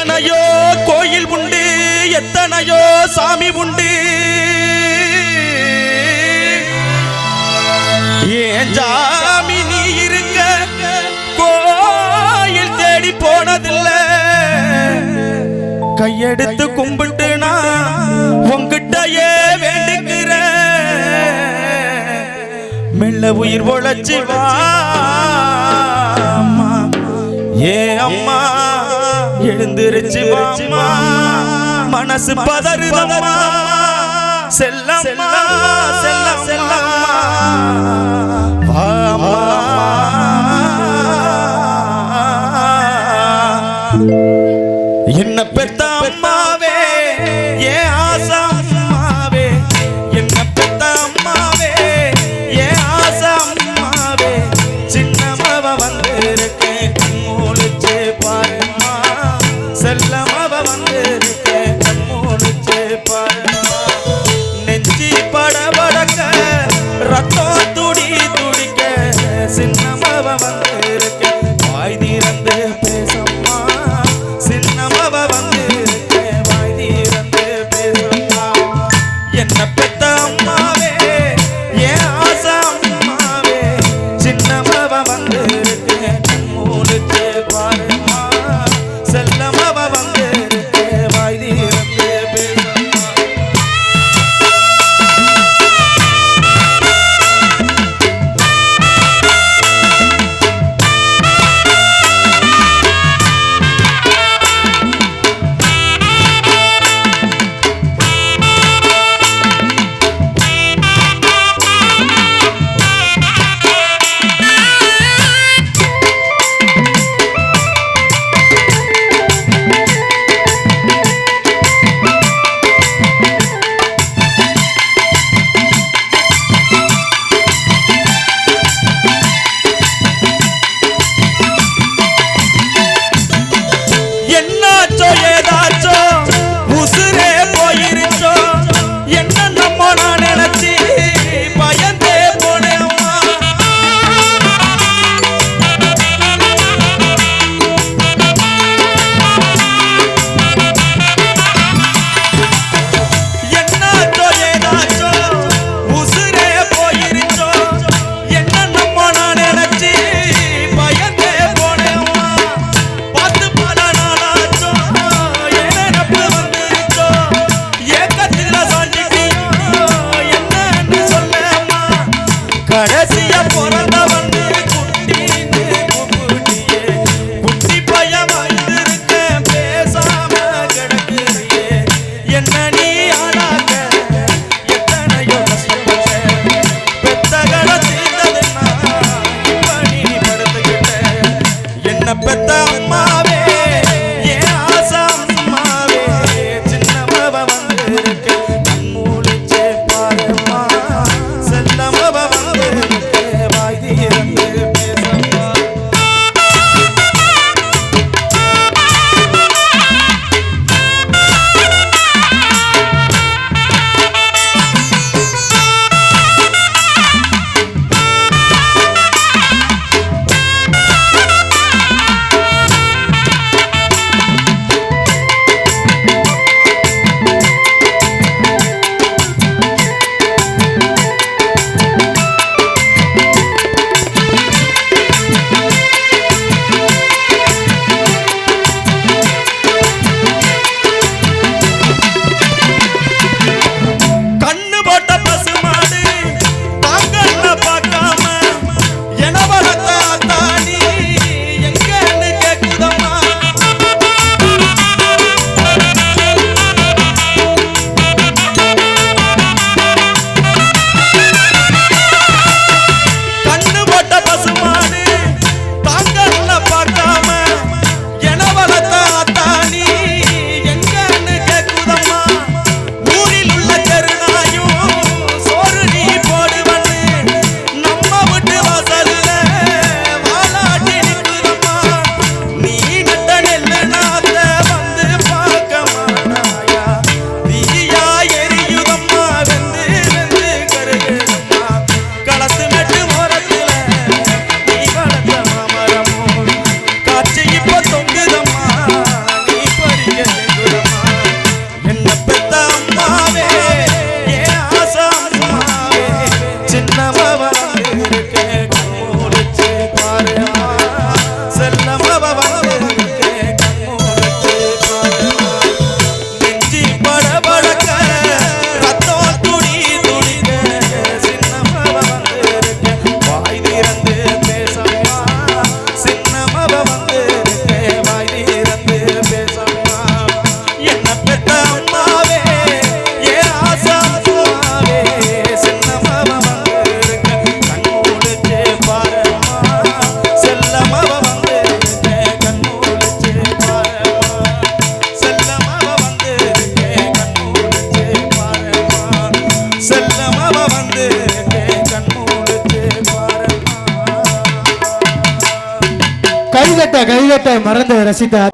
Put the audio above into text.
எத்தனையோ கோயில் உண்டு எத்தனையோ சாமி உண்டு. ஏன் சாமி நீ இருக்க? கோயில் தேடி போனதில்லை. கையெடுத்து கும்பிட்டு நான் உங்கிட்டயே வேண்டிக்கிறேன். மெல்ல உயிர் பொழைச்சு வா ஏ அம்மா. எழுந்திருச்சு வாம்மா. மனசு பதறுதம்மா. செல்லம்மா. செல்ல கைகட்ட கைதட்ட மறந்து ரசித்தார்.